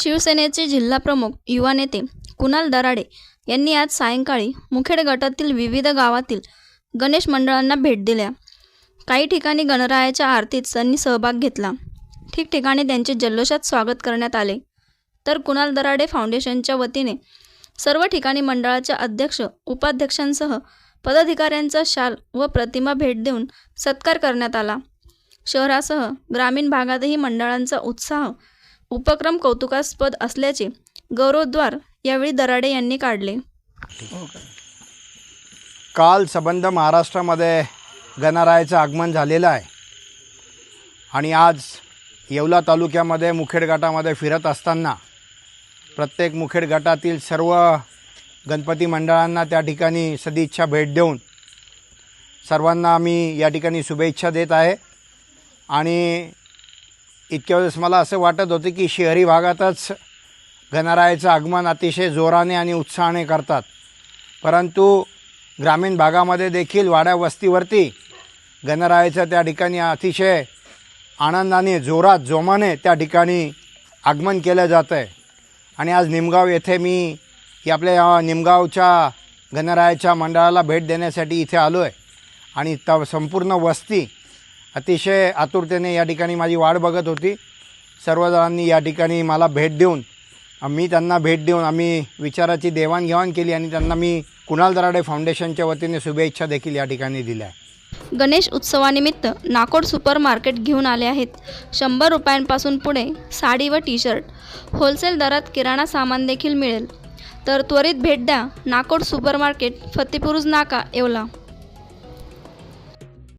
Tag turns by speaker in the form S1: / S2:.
S1: शिवसेनेचे जिल्हाप्रमुख युवा नेते कुणाल दराडे यांनी आज सायंकाळी मुखेड गटातील विविध गावातील गणेश मंडळांना भेट दिल्या. काही ठिकाणी गणरायाच्या आरतीत त्यांनी सहभाग घेतला. ठिकठिकाणी त्यांचे जल्लोषात स्वागत करण्यात आले. तर कुणाल दराडे फाउंडेशनच्या वतीने सर्व ठिकाणी मंडळाच्या अध्यक्ष उपाध्यक्षांसह पदाधिकाऱ्यांचा शाल व प्रतिमा भेट देऊन सत्कार करण्यात आला. शहरासह ग्रामीण भागातही मंडळांचा उत्साह उपक्रम कौतुकास्पद असल्याचे गौरवद्वार यावेळी दराडे यांनी काढले.
S2: काल संबंध महाराष्ट्रामध्ये गणरायाचं आगमन झालेलं आहे. आणि आज येवला तालुक्यामध्ये मुखेड गटामध्ये फिरत असताना प्रत्येक मुखेड गटातील सर्व गणपती मंडळांना त्या ठिकाणी सदिच्छा भेट देऊन सर्वांना मी या ठिकाणी शुभेच्छा देत आहे. आणि इतक्या वेळेस मला असं वाटत होतं की शहरी भागातच गणरायाचं आगमन अतिशय जोराने आणि उत्साहाने करतात. परंतु ग्रामीण भागामध्ये देखील वाड्या वस्तीवरती गणरायाचं त्या ठिकाणी अतिशय आनंदाने जोरात जोमाने त्या ठिकाणी आगमन केलं जातं आहे आणि आज निमगाव येथे मी या आपल्या निमगावच्या गणरायाच्या मंडळाला भेट देण्यासाठी इथे आलो आहे आणि त संपूर्ण वस्ती अतिशय आतुरतेने या ठिकाणी माझी वाट बघत होती. सर्वजणांनी या ठिकाणी मला भेट देऊन मी त्यांना भेट देऊन आम्ही विचाराची देवाणघेवाण केली आणि त्यांना मी कुणाल दराडे फाउंडेशनच्या वतीने शुभेच्छा देखील या ठिकाणी दिल्या.
S1: गणेश उत्सवानिमित्त नाकोड सुपर मार्केट घेऊन आले आहेत. शंभर रुपयांपासून पुढे साडी व टी शर्ट होलसेल दरात किराणा सामान देखील मिळेल. तर त्वरित भेट द्या. नाकोड सुपर मार्केट फतेपुरुज नाका येवला.